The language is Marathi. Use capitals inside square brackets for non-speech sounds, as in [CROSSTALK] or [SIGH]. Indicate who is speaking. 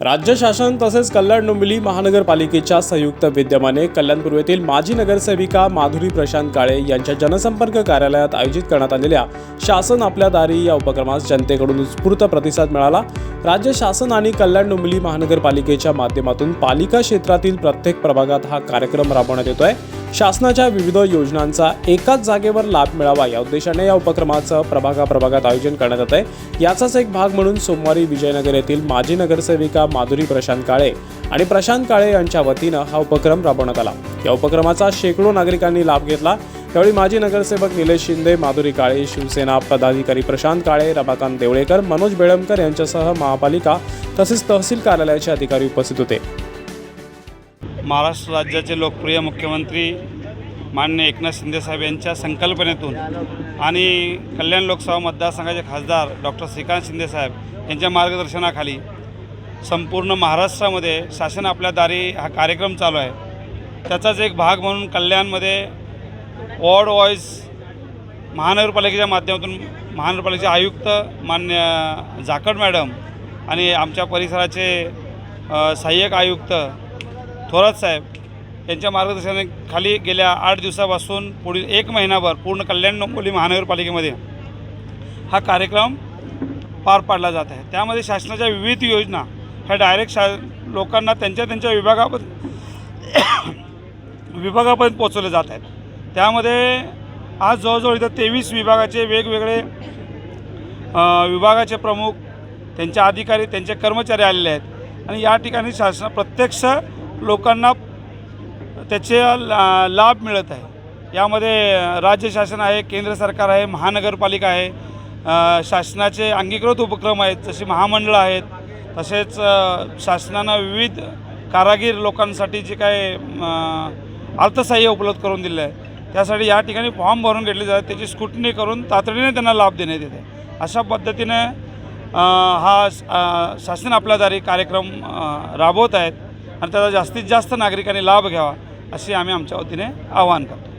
Speaker 1: राज्य शासन तसेच कल्याण डोंबिवली महानगरपालिकेच्या संयुक्त विद्यमाने कल्याण पूर्वेतील माजी नगरसेविका माधुरी प्रशांत काळे यांच्या जनसंपर्क कार्यालयात आयोजित करण्यात आलेल्या शासन आपल्या दारी या उपक्रमास जनतेकडून उत्स्फूर्त प्रतिसाद मिळाला. राज्य शासन आणि कल्याण डोंबिवली महानगरपालिकेच्या माध्यमातून पालिका क्षेत्रातील प्रत्येक प्रभागात हा कार्यक्रम राबवण्यात येतोय. शासनाच्या विविध योजनांचा एकाच जागेवर लाभ मिळावा या उद्देशाने या उपक्रमाचं प्रभागाप्रभागात आयोजन करण्यात येत आहे. याचाच एक भाग म्हणून सोमवारी विजयनगर येथील माजी नगरसेविका माधुरी प्रशांत काळे आणि प्रशांत काळे यांच्या वतीनं हा उपक्रम राबवण्यात आला. या उपक्रमाचा शेकडो नागरिकांनी लाभ घेतला. यावेळी माजी नगरसेवक निलेश शिंदे माधुरी काळे शिवसेना पदाधिकारी प्रशांत काळे रमाकांत देवळेकर मनोज बेळमकर यांच्यासह महापालिका तसेच तहसील कार्यालयाचे अधिकारी उपस्थित होते.
Speaker 2: महाराष्ट्र राज्याचे लोकप्रिय मुख्यमंत्री माननीय एकनाथ शिंदेसाहेब यांच्या संकल्पनेतून आणि कल्याण लोकसभा मतदारसंघाचे खासदार डॉक्टर श्रीकांत शिंदेसाहेब यांच्या मार्गदर्शनाखाली संपूर्ण महाराष्ट्रामध्ये शासन आपल्या दारी हा कार्यक्रम चालू आहे. त्याचाच एक भाग म्हणून कल्याणमध्ये वॉर्ड वाईज महानगरपालिकेच्या माध्यमातून महानगरपालिकेचे आयुक्त मान्य जाकड मॅडम आणि आमच्या परिसराचे सहाय्यक आयुक्त थोरात साहेब यांच्या मार्गदर्शनाखाली गेल्या आठ दिवसापासून पुढील एक महिनाभर पूर्ण कल्याण डोंबिवली महानगरपालिकेमध्ये हा कार्यक्रम पार पाडला जात आहे. त्यामध्ये शासनाच्या विविध योजना ह्या डायरेक्ट शा लोकांना त्यांच्या त्यांच्या [COUGHS] विभागापर्यंत विभागापर्यंत पोचवले जात आहेत. त्यामध्ये आज जवळजवळ इथं तेवीस विभागाचे वेगवेगळे विभागाचे प्रमुख त्यांचे अधिकारी त्यांचे कर्मचारी आलेले आहेत. आणि या ठिकाणी शासन प्रत्यक्ष लोकांना त्याचे ला लाभ मिळत आहे. यामध्ये राज्य शासन आहे केंद्र सरकार आहे महानगरपालिका आहे शासनाचे अंगीकृत उपक्रम आहेत जसे महामंडळं आहेत तसेच शासनानं विविध कारागीर लोकांसाठी जे काय अर्थसहाय्य उपलब्ध करून दिलं आहे त्यासाठी या ठिकाणी फॉर्म भरून घेतले जातात त्याची स्कुटनी करून तातडीने त्यांना लाभ देण्यात येते अशा पद्धतीने हा शासन आपल्याद्वारे कार्यक्रम राबवत आहेत. आणि त्याचा जास्तीत जास्त नागरिकांनी लाभ घ्यावा असे आम्ही आमच्या वतीने आवाहन करतो.